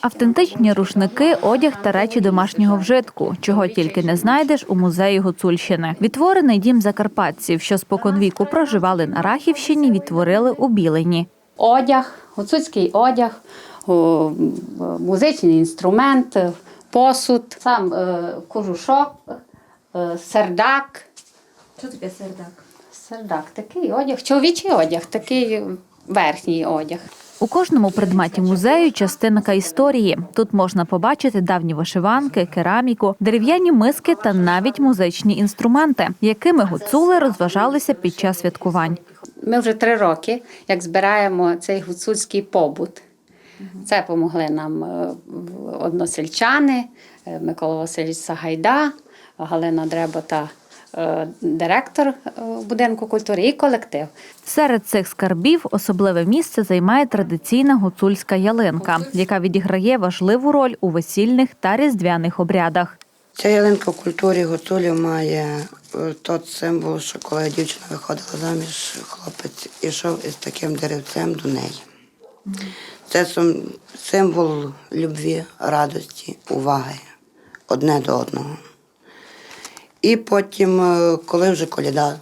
Автентичні рушники, одяг та речі домашнього вжитку, чого тільки не знайдеш у музеї Гуцульщини. Відтворений дім закарпатців, що споконвіку проживали на Рахівщині, відтворили у Білині. одяг, гуцульський одяг, музичний інструмент, посуд, сам е, кожушок, е, сердак. Що таке сердак? Сердак, такий одяг, чоловічий одяг, такий верхній одяг. У кожному предметі музею частинка історії. Тут можна побачити давні вишиванки, кераміку, дерев'яні миски та навіть музичні інструменти, якими гуцули розважалися під час святкувань. Ми вже три роки, як збираємо цей гуцульський побут. Це допомогли нам е, односельчани, е, Микола Васильович Сагайда, Галина Дребота, директор е, будинку культури і колектив. Серед цих скарбів особливе місце займає традиційна гуцульська ялинка, яка відіграє важливу роль у весільних та різдвяних обрядах. Ця ялинка в культурі гуцулів має е, тот символ, що коли дівчина виходила заміж, хлопець ішов із таким деревцем до неї. Це сим- символ любві, радості, уваги одне до одного. І потім, е, коли вже коляда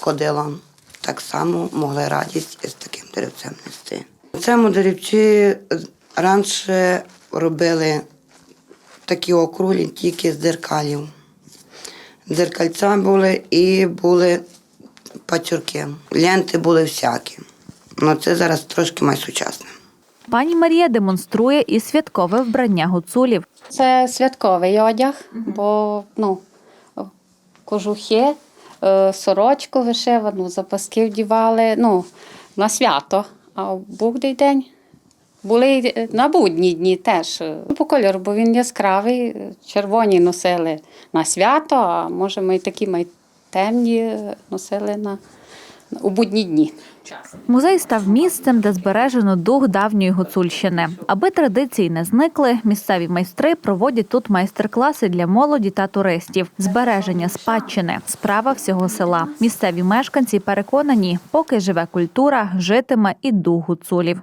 ходила, так само могли радість із таким деревцем нести. У цьому деревці раніше робили такі округлі тільки з дзеркалів. Дзеркальця були і були пацюрки. Ленти були всякі. Ну це зараз трошки майсучасне. Пані Марія демонструє і святкове вбрання гуцулів. Це святковий одяг, бо ну, кожухи, е, сорочку вишивану, запаски вдівали ну, на свято, а в будний день. Були е, на будні дні теж е, по кольору, бо він яскравий. Червоні носили на свято, а може ми такі ми темні носили на, у будні дні. Музей став місцем, де збережено дух давньої гуцульщини. Аби традиції не зникли, місцеві майстри проводять тут майстер-класи для молоді та туристів. Збереження спадщини справа всього села. Місцеві мешканці переконані, поки живе культура, житиме і дух гуцулів.